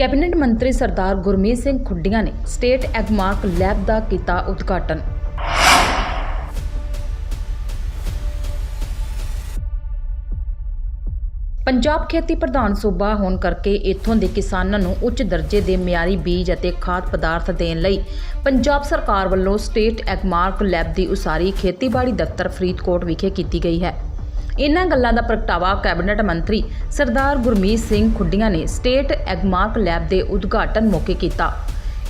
Cabinet ਮੰਤਰੀ ਸਰਦਾਰ ਗੁਰਮੀਤ ਸਿੰਘ ਖੁੱਡੀਆਂ ਨੇ state ਐਗਮਾਰਕ lab ਦਾ ਕੀਤਾ ਉਦਘਾਟਨ। ਪੰਜਾਬ ਖੇਤੀ ਪ੍ਰਧਾਨ ਸੂਬਾ ਹੋਣ ਕਰਕੇ ਇੱਥੋਂ ਦੇ ਕਿਸਾਨਾਂ ਨੂੰ ਉੱਚ ਦਰਜੇ ਦੇ ਮਿਆਰੀ ਬੀਜ ਅਤੇ ਖਾਦ ਪਦਾਰਥ ਦੇਣ ਲਈ ਪੰਜਾਬ ਸਰਕਾਰ ਵੱਲੋਂ ਸਟੇਟ ਐਗਮਾਰਕ ਲੈਬ ਦੀ ਉਸਾਰੀ ਖੇਤੀਬਾੜੀ ਦਫ਼ਤਰ ਫਰੀਦਕੋਟ ਵਿਖੇ ਕੀਤੀ ਗਈ ਹੈ। ਇਨ੍ਹਾਂ ਗੱਲਾਂ ਦਾ ਪ੍ਰਗਟਾਵਾ ਕੈਬਨਿਟ ਮੰਤਰੀ ਸਰਦਾਰ ਗੁਰਮੀਤ ਸਿੰਘ ਖੁੱਡੀਆਂ ਨੇ ਸਟੇਟ ਐਗਮਾਰਕ ਲੈਬ ਦੇ ਉਦਘਾਟਨ ਮੌਕੇ ਕੀਤਾ।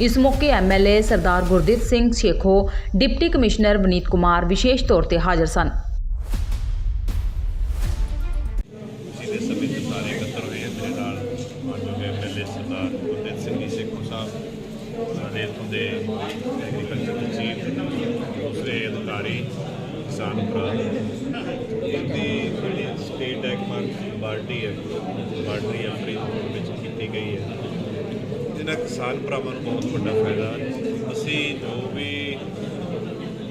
ਇਸ ਮੌਕੇ MLA Sardar Gurdeep Singh Shekho, deputy commissioner Vaneet Kumar ਵਿਸ਼ੇਸ਼ ਤੌਰ ਤੇ ਹਾਜ਼ਰ ਸਨ। ਸਾਡੇ ਇੱਥੋਂ ਦੇ ਐਗਰੀਕਲਚਰ ਚੀਫ ਦੂਸਰੇ ਅਧਿਕਾਰੀ, ਕਿਸਾਨ ਭਰਾ ਐਗਮਾਰਕ ਬਾਲਟੀ ਹੈ, ਬਾਲਟੀ ਆਪਣੀ ਵਿੱਚ ਕੀਤੀ ਗਈ ਹੈ। ਜਿਹਨਾਂ ਕਿਸਾਨ ਭਰਾਵਾਂ ਨੂੰ ਬਹੁਤ ਵੱਡਾ ਫਾਇਦਾ। ਅਸੀਂ ਜੋ ਵੀ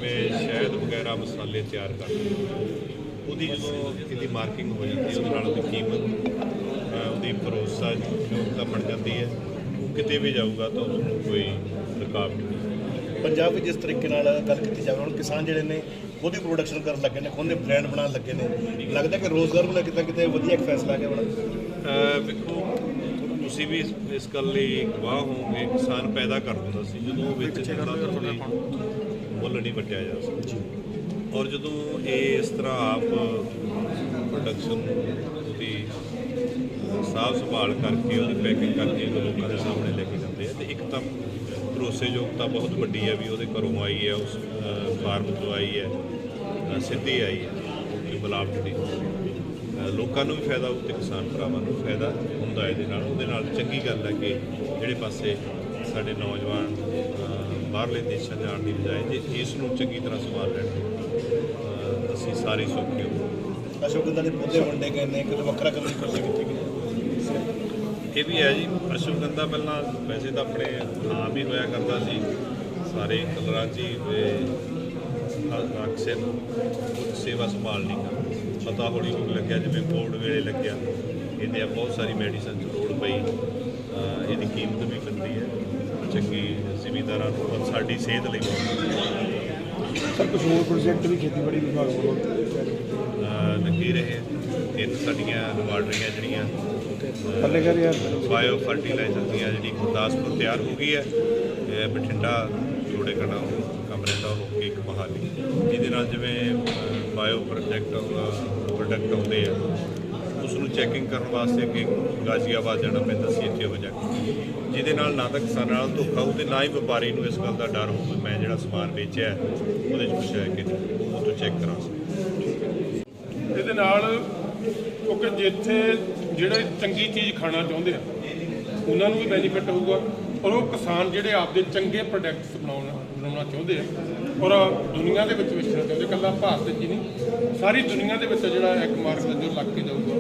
ਮੈਂ ਸ਼ਹਿਦ ਵਗੈਰਾ ਮਸਾਲੇ ਤਿਆਰ ਕਰਦੇ ਹਾਂ, ਉਹਦੀ ਜਦੋਂ ਇਹਦੀ ਮਾਰਕਿੰਗ ਹੋ ਜਾਂਦੀ ਹੈ, ਉਹਦੇ ਨਾਲ ਉਹਦੀ ਕੀਮਤ ਉਹਦੀ ਭਰੋਸਾ ਜੋ ਤਾਂ ਬਣ ਜਾਂਦੀ ਹੈ। ਉਹ ਕਿਤੇ ਵੀ ਜਾਊਗਾ ਤਾਂ ਉਹਨੂੰ ਕੋਈ ਰੁਕਾਵਟ ਨਹੀਂ। ਪੰਜਾਬ ਵਿੱਚ ਜਿਸ ਤਰੀਕੇ ਨਾਲ ਗੱਲ ਕੀਤੀ ਜਾਵੇ ਹੁਣ ਕਿਸਾਨ ਜਿਹੜੇ ਨੇ ਖੁਦ ਹੀ ਪ੍ਰੋਡਕਸ਼ਨ ਕਰਨ ਲੱਗੇ ਨੇ ਖੁਦ ਦੇ ਬ੍ਰਾਂਡ ਬਣਾਉਣ ਲੱਗੇ ਨੇ। ਲੱਗਦਾ ਕਿ ਰੋਜ਼ਗਾਰ ਨੂੰ ਲੈ ਕੇ ਤਾਂ ਕਿਤੇ ਵਧੀਆ ਇੱਕ ਫੈਸਲਾ ਆ ਗਿਆ ਬੜਾ ਅਹ ਵੇਖੋ ਤੁਸੀਂ ਵੀ ਇਸ- ਗੱਲ ਲਈ ਗਵਾਹ ਹੋਵੋਗੇ ਕਿਸਾਨ ਪੈਦਾ ਕਰ ਦਿੰਦਾ ਸੀ ਜਦੋਂ ਉਹ ਵੇਚ ਜਾਂਦਾ ਤਾਂ ਉਹਦੀ ਮੁੱਲ ਨਹੀਂ ਵਟਿਆ ਜਾ ਸਕਦਾ। ਔਰ ਜਦੋਂ ਇਹ ਇਸ ਤਰ੍ਹਾਂ ਆਪ ਪ੍ਰੋਡਕਸ਼ਨ ਉਹਦੀ ਸਾਫ਼ ਸੰਭਾਲ ਕਰਕੇ ਉਹਦੀ ਪੈਕਿੰਗ ਕਰਕੇ ਲੋਕਾਂ ਦੇ ਸਾਹਮਣੇ ਲੈ ਕੇ ਜਾਂਦੇ ਆ ਤੇ ਇੱਕ ਤਾਂ ਭਰੋਸੇਯੋਗਤਾ ਬਹੁਤ ਵੱਡੀ ਹੈ ਵੀ ਉਹਦੇ ਘਰੋਂ ਆਈ ਹੈ, ਉਸ ਫਾਰਮ ਤੋਂ ਆਈ ਹੈ ਸਿੱਧੀ ਆਈ ਹੈ ਕੋਈ ਮਿਲਾਵਟ ਨਹੀਂ ਲੋਕਾਂ ਨੂੰ ਵੀ ਫਾਇਦਾ ਹੋਊ ਤੇ ਕਿਸਾਨ ਭਰਾਵਾਂ ਨੂੰ ਫਾਇਦਾ ਹੁੰਦਾ ਇਹਦੇ ਨਾਲ। ਉਹਦੇ ਨਾਲ ਚੰਗੀ ਗੱਲ ਹੈ ਕਿ ਜਿਹੜੇ ਪਾਸੇ ਸਾਡੇ ਨੌਜਵਾਨ ਬਾਹਰਲੇ ਦੇਸ਼ਾਂ ਜਾਣ ਦੀ ਬਜਾਏ ਜੇ ਇਸ ਨੂੰ ਚੰਗੀ ਤਰ੍ਹਾਂ ਸੰਭਾਲ ਲੈਣ ਅਸੀਂ ਸਾਰੇ ਸੌਖੇ ਹੋ ਅਸ਼ੋਕ ਗੰਦਾ ਦੇ ਪੌਦੇ ਵੰਡੇ ਗਏ ਨੇ ਕਿਤੇ ਵੱਖਰਾ ਕਰਨ ਦੀ ਕੋਸ਼ਿਸ਼ ਕੀਤੀ ਗਈ ਇਹ ਵੀ ਹੈ ਜੀ, ਅਸ਼ਵਗੰਧਾ ਪਹਿਲਾਂ ਵੈਸੇ ਤਾਂ ਆਪਣੇ ਆਮ ਹੀ ਹੋਇਆ ਕਰਦਾ ਸੀ। ਸਾਰੇ ਕਲਰਾਂ 'ਚ ਹੀ ਵੀ ਅ- ਅਕਸਰ ਸੇਵਾ ਸੰਭਾਲ ਨਹੀਂ ਕਰ ਪਤਾ ਹੌਲੀ ਹੌਲੀ ਲੱਗਿਆ, ਜਿਵੇਂ ਕੋਵਿਡ ਵੇਲੇ ਲੱਗਿਆ। ਇਹਦੇ ਆ ਬਹੁਤ ਸਾਰੀ ਮੈਡੀਸਨ 'ਚ ਲੋੜ ਪਈ। ਇਹਦੀ ਕੀਮਤ ਵੀ ਪੈਂਦੀ ਹੈ। ਚੰਗੀ ਜ਼ਿਮੀਦਾਰਾਂ ਨੂੰ ਔਰ ਸਾਡੀ ਸਿਹਤ ਲਈ ਸਰ, ਕੁਝ ਹੋਰ ਪ੍ਰੋਜੈਕਟ ਵੀ ਖੇਤੀਬਾੜੀ ਵਿਭਾਗ ਵੱਲੋਂ ਲੱਗੀ ਰਹੇ ਤਿੰਨ ਸਾਡੀਆਂ ਲੈਬਾਰਟਰੀਆਂ ਜਿਹੜੀਆਂ ਪੱਲੇ ਕਰ ਯਾਰ। ਬਾਇਓ ਫਰਟੀਲਾਈਜ਼ਰ ਦੀਆਂ ਜਿਹੜੀ ਗੁਰਦਾਸਪੁਰ ਤਿਆਰ ਹੋ ਗਈ ਹੈ ਇਹ ਬਠਿੰਡਾ ਜੋੜੇ ਕਣਾ ਕਮਰੇਟਾ ਹੋ ਕੇ ਇੱਕ ਮਹਾਲੀ ਜਿਹਦੇ ਨਾਲ ਜਿਵੇਂ ਬਾਇਓ ਪ੍ਰੋਜੈਕਟ ਪ੍ਰੋਡਕਟ ਆਉਂਦੇ ਆ ਉਸ ਨੂੰ ਚੈਕਿੰਗ ਕਰਨ ਵਾਸਤੇ ਅੱਗੇ ਗਾਜ਼ੀਆਬਾਦ ਜਾਣਾ ਪੈਂਦਾ ਸੀ ਇੱਥੇ ਹੋ ਜਾ ਕੇ। ਜਿਹਦੇ ਨਾਲ ਨਾ ਤਾਂ ਕਿਸਾਨਾਂ ਨਾਲ ਧੋਖਾ ਹੋਊ ਤੇ ਨਾ ਹੀ ਵਪਾਰੀ ਨੂੰ ਇਸ ਗੱਲ ਦਾ ਡਰ ਹੋਊ ਮੈਂ ਜਿਹੜਾ ਸਮਾਨ ਵੇਚਿਆ ਉਹਦੇ 'ਚ ਕੁਛ ਹੈ ਕਿ ਉਹ ਤੋਂ ਚੈੱਕ ਕਰਾ। ਸਕਦਾ ਕਿਉਂਕਿ ਜਿੱਥੇ ਜਿਹੜੇ ਚੰਗੀ ਚੀਜ਼ ਖਾਣਾ ਚਾਹੁੰਦੇ ਆ ਉਹਨਾਂ ਨੂੰ ਵੀ ਬੈਨੀਫਿਟ ਹੋਊਗਾ। ਔਰ ਉਹ ਕਿਸਾਨ ਜਿਹੜੇ ਆਪਦੇ ਚੰਗੇ ਪ੍ਰੋਡਕਟਸ ਬਣਾਉਣਾ ਬਣਾਉਣਾ ਚਾਹੁੰਦੇ ਆ ਔਰ ਦੁਨੀਆ ਦੇ ਵਿੱਚ ਵਿਚਰਨਾ ਚਾਹੁੰਦੇ ਕੱਲਾ ਭਾਰਤ ਵਿੱਚ ਹੀ ਨਹੀਂ ਸਾਰੀ ਦੁਨੀਆ ਦੇ ਵਿੱਚ ਜਿਹੜਾ ਇੱਕ ਮਾਰਕ ਦਾ ਜੋ ਲੱਗ ਕੇ ਜਾਊਗਾ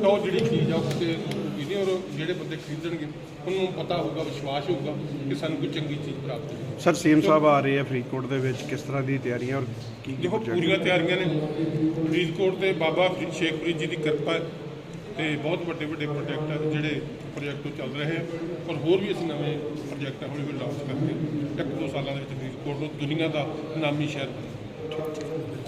ਤਾਂ ਉਹ ਜਿਹੜੀ ਚੀਜ਼ ਆ ਉਹ ਕਿਤੇ ਇਹਦੇ ਔਰ ਜਿਹੜੇ ਬੰਦੇ ਖਰੀਦਣਗੇ ਉਹਨਾਂ ਪਤਾ ਹੋਊਗਾ ਵਿਸ਼ਵਾਸ ਹੋਊਗਾ ਕਿ ਸਾਨੂੰ ਕੋਈ ਚੰਗੀ ਚੀਜ਼ ਪ੍ਰਾਪਤ ਹੋਈ ਸਰ ਸੀਐਮ ਸਾਹਿਬ ਆ ਰਹੇ ਆ ਫਰੀਦਕੋਟ ਦੇ ਵਿੱਚ ਕਿਸ ਤਰ੍ਹਾਂ ਦੀ ਤਿਆਰੀਆਂ ਔਰ ਕੀ ਦੇਖੋ? ਪੂਰੀਆਂ ਤਿਆਰੀਆਂ ਨੇ ਫਰੀਦਕੋਟ ਤੇ ਬਾਬਾ ਸ਼ੇਖ ਫਰੀਦ ਜੀ ਦੀ ਕਿਰਪਾ ਤੇ ਬਹੁਤ ਵੱਡੇ ਵੱਡੇ ਪ੍ਰੋਜੈਕਟ ਆ ਜਿਹੜੇ ਪ੍ਰੋਜੈਕਟ ਉਹ ਚੱਲ ਰਹੇ ਆ। ਔਰ ਹੋਰ ਵੀ ਅਸੀਂ ਨਵੇਂ ਪ੍ਰੋਜੈਕਟ ਹੌਲੀ ਹੌਲੀ ਲਾਂਚ ਕਰਕੇ ਇੱਕ ਦੋ ਸਾਲਾਂ ਦੇ ਵਿੱਚ ਫਰੀਦਕੋਟ ਨੂੰ ਦੁਨੀਆ ਦਾ ਨਾਮੀ ਸ਼ਹਿਰ ਬਣਾ।